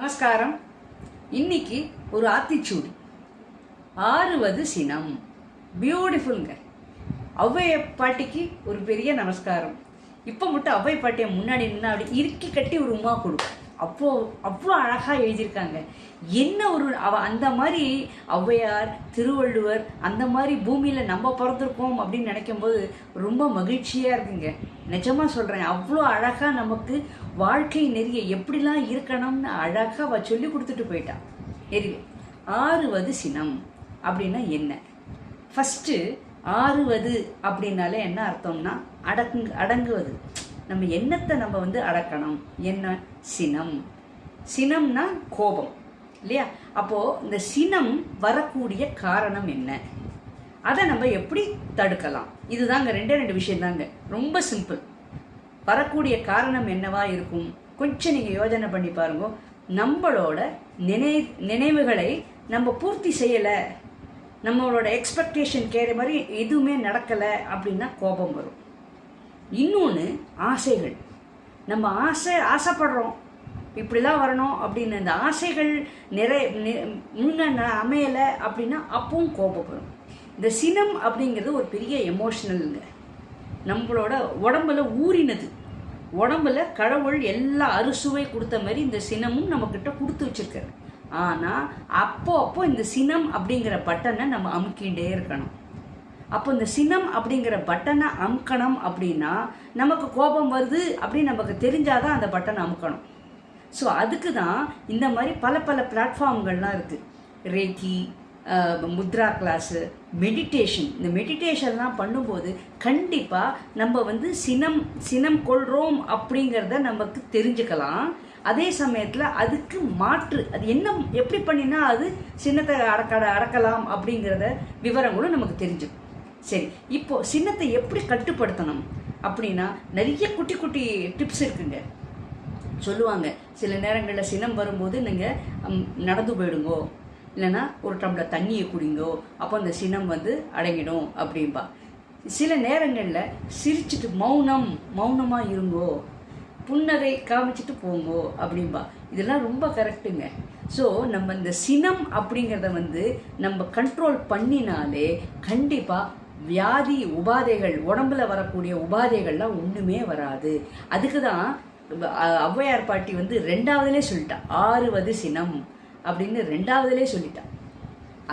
நமஸ்காரம். இன்னைக்கு ஒரு ஆத்திச்சூடி ஆறுவது சினம். பியூட்டிஃபுல்ங்க ஔவை பாட்டிக்கு ஒரு பெரிய நமஸ்காரம். இப்போ மட்டும் ஔவை பாட்டியை முன்னாடி நின்று அப்படி இறுக்கி கட்டி ஒரு உமா கொடுக்கும் அவ்வளோ அவ்வளோ அழகாக எழுதியிருக்காங்க. என்ன ஒரு அவ அந்த மாதிரி ஔவையார் திருவள்ளுவர் அந்த மாதிரி பூமியில் நம்ம பிறந்திருக்கோம் அப்படின்னு நினைக்கும் போது ரொம்ப மகிழ்ச்சியாக இருக்குங்க. நிஜமாக சொல்கிறேன் அவ்வளோ அழகாக நமக்கு வாழ்க்கை நெறிய எப்படிலாம் இருக்கணும்னு அழகாக அவ சொல்லி கொடுத்துட்டு போயிட்டான் எரி ஆறுவது சினம் அப்படின்னா என்ன? ஃபஸ்ட்டு ஆறுவது அப்படின்னாலே என்ன அர்த்தம்னா அடங்கு அடங்குவது. நம்ம எண்ணத்தை நம்ம வந்து அடக்கணும். என்ன? சினம். சினம்னா கோபம் இல்லையா? அப்போது இந்த சினம் வரக்கூடிய காரணம் என்ன? அதை நம்ம எப்படி தடுக்கலாம்? இதுதாங்க ரெண்டே ரெண்டு விஷயம் தாங்க ரொம்ப சிம்பிள் வரக்கூடிய காரணம் என்னவா இருக்கும்? கொஞ்சம் நீங்கள் யோஜனை பண்ணி பாருங்க. நம்மளோட நினை நினைவுகளை நம்ம பூர்த்தி செய்யலை. நம்மளோட எக்ஸ்பெக்டேஷன் கேற மாதிரி எதுவுமே நடக்கலை அப்படின்னா கோபம் வரும். இன்னொன்று ஆசைகள். நம்ம ஆசை ஆசைப்படுறோம். இப்படிலாம் வரணும் அப்படின்னு. அந்த ஆசைகள் நிறை முன்ன அமையலை அப்படின்னா அப்பவும் கோபப்படும். இந்த சினம் அப்படிங்கிறது ஒரு பெரிய எமோஷனலுங்க நம்மளோட உடம்புல ஊறினது. உடம்புல கடவுள் எல்லா அறுசுவை கொடுத்த மாதிரி இந்த சினமும் நம்மக்கிட்ட கொடுத்து வச்சிருக்காரு. ஆனால் அப்போ அப்போ இந்த சினம் அப்படிங்கிற பட்டனை நம்ம அமுக்கிண்டே இருக்கணும். அப்போ இந்த சினம் அப்படிங்கிற பட்டனை அமுக்கணும் அப்படின்னா நமக்கு கோபம் வருது அப்படின்னு நமக்கு தெரிஞ்சாதான் அந்த பட்டனை அமுக்கணும். ஸோ அதுக்கு தான் இந்த மாதிரி பல பல பிளாட்ஃபார்ம்கள்லாம் இருக்குது ரேக்கி முத்ரா கிளாஸு மெடிடேஷன் இந்த மெடிடேஷன்லாம் பண்ணும்போது கண்டிப்பாக நம்ம வந்து சினம் சினம் கொள்கிறோம் அப்படிங்கிறத நமக்கு தெரிஞ்சுக்கலாம். அதே சமயத்தில் அதுக்கு மாற்று அது என்ன எப்படி பண்ணினா அது சின்னத்தை அடக்க அடக்கலாம் அப்படிங்கிறத விவரங்களும் நமக்கு தெரிஞ்சுக்கும். சரி இப்போ சின்னத்தை எப்படி கட்டுப்படுத்தணும் அப்படின்னா நிறைய குட்டி குட்டி டிப்ஸ் இருக்குங்க. சொல்லுவாங்க சில நேரங்களில் சினம் வரும்போது நீங்கள் நடந்து போயிடுங்கோ. இல்லைன்னா ஒரு டம்ளர் தண்ணியை குடிங்கோ. அப்போ அந்த சினம் வந்து அடங்கிடும் அப்படின்பா சில நேரங்களில் சிரிச்சிட்டு மௌனம் மௌனமாக இருங்கோ. புன்னகை காமிச்சிட்டு போங்கோ அப்படின்பா இதெல்லாம் ரொம்ப கரெக்டுங்க ஸோ நம்ம இந்த சினம் அப்படிங்கிறத வந்து நம்ம கண்ட்ரோல் பண்ணினாலே கண்டிப்பாக வியாதி உபாதைகள் உடம்புல வரக்கூடிய உபாதைகள்லாம் ஒன்றுமே வராது. அதுக்கு தான் ஔவையார் பாட்டி வந்து ரெண்டாவதுலே சொல்லிட்டா ஆறுவது சினம் அப்படின்னு ரெண்டாவதுலே சொல்லிட்டா.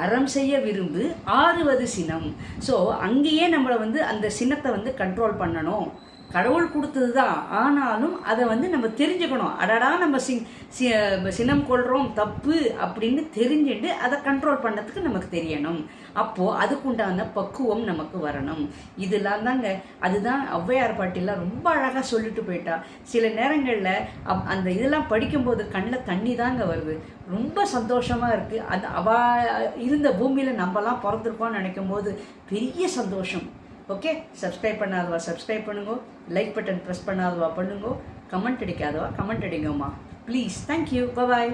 அறம் செய்ய விரும்பு ஆறுவது சினம். ஸோ அங்கேயே நம்மளை வந்து அந்த சின்னத்தை வந்து கண்ட்ரோல் பண்ணணும். கடவுள் கொடுத்தது தான் ஆனாலும் அதை வந்து நம்ம தெரிஞ்சுக்கணும். அடடா நம்ம சி சினம் கொள்கிறோம் தப்பு அப்படின்னு தெரிஞ்சுட்டு அதை கண்ட்ரோல் பண்ணதுக்கு நமக்கு தெரியணும். அப்போது அதுக்குண்டான பக்குவம் நமக்கு வரணும். இதெல்லாம் தாங்க அதுதான் ஔவையார் பாட்டிலாம் ரொம்ப அழகாக சொல்லிட்டு போயிட்டா. சில நேரங்களில் அப் அந்த இதெல்லாம் படிக்கும்போது கண்ணில் தண்ணி தாங்க வருது. ரொம்ப சந்தோஷமாக இருக்குது அது அவ இருந்த பூமியில் நம்மலாம் பிறந்திருக்கோம்னு நினைக்கும் போது பெரிய சந்தோஷம். ஓகே சப்ஸ்கிரைப் பண்ணாதவா? சப்ஸ்கிரைப் பண்ணுங்க. லைக் பட்டன் ப்ரெஸ் பண்ணாதவா? பண்ணுங்க. கமெண்ட் அடிக்காதவா? Comment அடிங்கம்மா. Please thank you bye